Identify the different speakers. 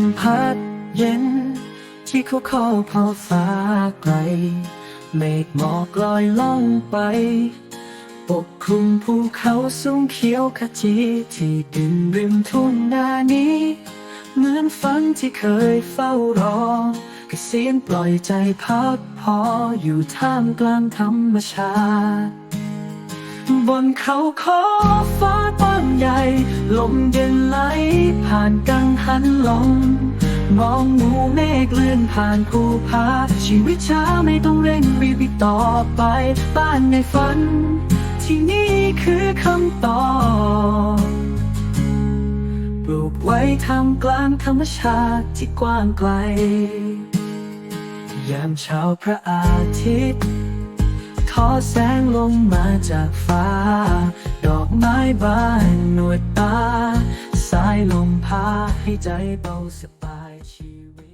Speaker 1: มพัดเย็น ที่เขาเข้าพอฟ้าไกล เมฆหมอกลอยล่องไป ปกคลุมภูเขาสูงเขียวขจีที่ดินริมทุ่งนานี้ เหมือนฝันที่เคยเฝ้ารอกับเสียงปล่อยใจพักพออยู่ท่ามกลางธรรมชาติ บนเขาขอฟ้าต้นใหญ่ ลมเย็นไหลผ่านกังหันลมมองหมู่เมฆเลื่อนผ่านภูผาชีวิตช้าไม่ต้องเร่งรีบต่อไป บ้านในฝัน ที่นี่คือคำตอบปลูกไว้ทำกลางธรรมชาติที่กว้างไกล ยามเช้าพระอาทิตย์ ทอแสงลงมาจากฟ้า ดอกไม้บานหนวดตา สายลมพาให้ใจเบาสบายชีวิต